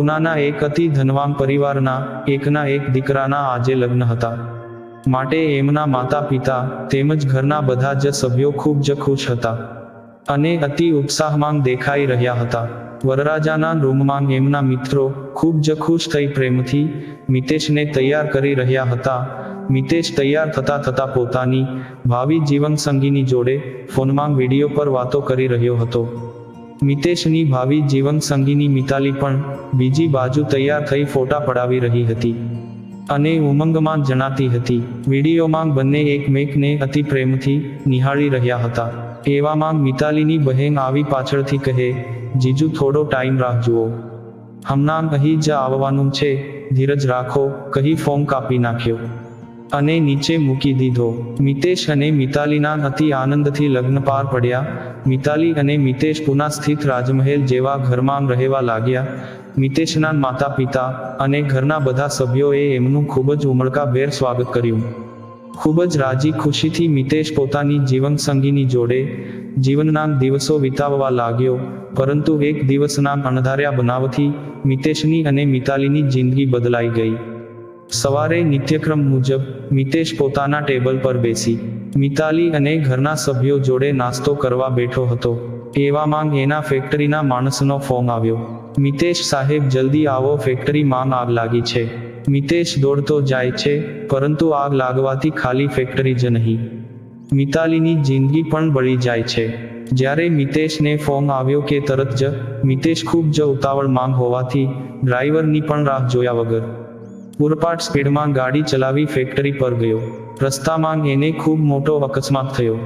ઉનાના એક અતિ ધનવાન પરિવારના એકના એક દીકરાના આજે લગ્ન હતા. માટે એમના માતા પિતા તેમજ ઘરના બધા જ સભ્યો ખૂબ જ ખુશ હતા અને અતિ ઉત્સાહમાં દેખાઈ રહ્યા હતા. વરરાજાના રૂમમાં એમના મિત્રો ખૂબ જ ખુશ થઈ પ્રેમથી મિતેશને તૈયાર કરી રહ્યા હતા. મિતેશ તૈયાર થતા થતા પોતાની ભાવિ જીવનસંગીની જોડે ફોનમાં વીડિયો પર વાતો કરી રહ્યો હતો. મિતેશની ભાવિ જીવન સંગીની મિતાલી પણ બીજી બાજુ તૈયાર થઈ ફોટા પડાવી રહી હતી. અને ઉમંગમાં જણાતી હતી, વિડીયોમાં બંને એકમેકને અતિ પ્રેમથી નિહાળી રહ્યા હતા. એવામાં મિતાલીની બહેન આવી પાછળથી કહે, જીજુ, થોડો ટાઈમ રાહ જુઓ. હમણાં અહીં જ આવવાનું છે. ધીરજ રાખો. કહી ફોન કાપી નાખ્યો. અને નીચે મૂકી દીધો. મિતેશ અને મિતાલીના અતિ આનંદથી લગ્ન પાર પડ્યા. મિતાલી અને મિતેશ પુના સ્થિત રાજમહેલ જેવા ઘરમાં રહેવા લાગ્યા. મિતેશના માતા પિતા અને ઘરના બધા સભ્યોએ એમનું ખૂબ જ ઉમળકાભેર સ્વાગત કર્યું. ખૂબ જ રાજી ખુશીથી મિતેશ પોતાની જીવન સંગીની જોડે જીવનના દિવસો વિતાવવા લાગ્યો, પરંતુ એક દિવસના અણધાર્યા બનાવથી મિતેશની અને મિતાલીની જિંદગી બદલાઈ ગઈ. સવારે નિત્યક્રમ મુજબ મિતેશ પોતાના ટેબલ પર બેસી મિતાલી અને ઘરના સભ્યો જોડે નાસ્તો કરવા બેઠો હતો. એવામાં એના ફેક્ટરીના માણસનો ફોન આવ્યો. મિતેશ સાહેબ જલ્દી આવો ફેક્ટરીમાં આગ લાગી છે. મિતેશ દોડતો જાય છે, પરંતુ આગ લાગવાથી ખાલી ફેક્ટરી જ નહીં. મિતાલીની જિંદગી પણ બળી જાય છે. જ્યારે મિતેશને ફોન આવ્યો કે તરત જ, મિતેશ ખૂબ જ ઉતાવળ માંગ હોવાથી ડ્રાઈવરની પણ રાહ જોયા વગર પૂરપાટ સ્પીડમાં ગાડી ચલાવી ફેક્ટરી પર ગયો. રસ્તામાં એને ખૂબ મોટો અકસ્માત થયો,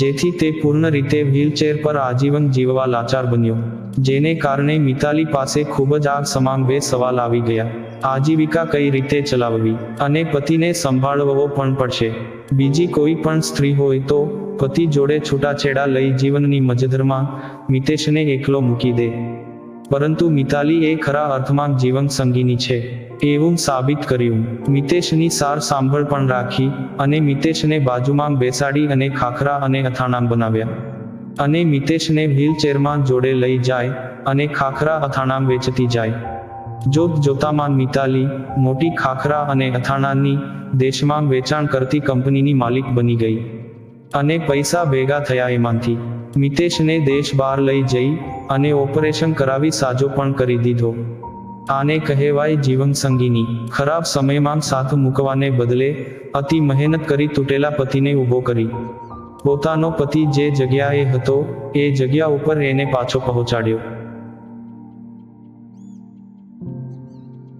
જેથી તે પૂર્ણ રીતે વ્હીલચેર પર આજીવન જીવવા લાચાર બન્યો, જેને કારણે મિતાલી પાસે ખૂબ જ આગ સમાન બે સવાલ આવી ગયા. આજીવિકા કઈ રીતે ચલાવવી અને પતિને સંભાળવો પણ પડશે. બીજી કોઈ પણ સ્ત્રી હોય તો પતિ જોડે છૂટાછેડા લઈ જીવનની મજધરમાં મિતેશને એકલો મૂકી દે. પરંતુ મિતાલી એ ખરા અર્થમાં જીવન સંગીની છે, એવું સાબિત કર્યું. મિતેશની સાર સાંભળ પણ રાખી અને મિતેશને બાજુમાં બેસાડી અને ખાખરા અને અથાણાં બનાવ્યા. અને મિતેશને વ્હીલચેરમાં જોડે લઈ જાય અને ખાખરા અથાણાં વેચતી જાય. જોત જોતામાં મિતાલી મોટી ખાખરા અને અથાણાની દેશમાં વેચાણ કરતી કંપનીની માલિક બની ગઈ. અને પૈસા ભેગા થયા એમાંથી. મિતેશને દેશ બહાર લઈ જઈ અને ઓપરેશન કરાવી સાજો પણ કરી દીધો. આને કહેવાય જીવનસંગીની ખરાબ સમયમાં સાથ મૂકવાને બદલે અતિ મહેનત કરી તૂટેલા પતિને ઊભો કરી. પોતાનો પતિ જે જગ્યાએ હતો, એ જગ્યા ઉપર એને પાછો પહોંચાડ્યો.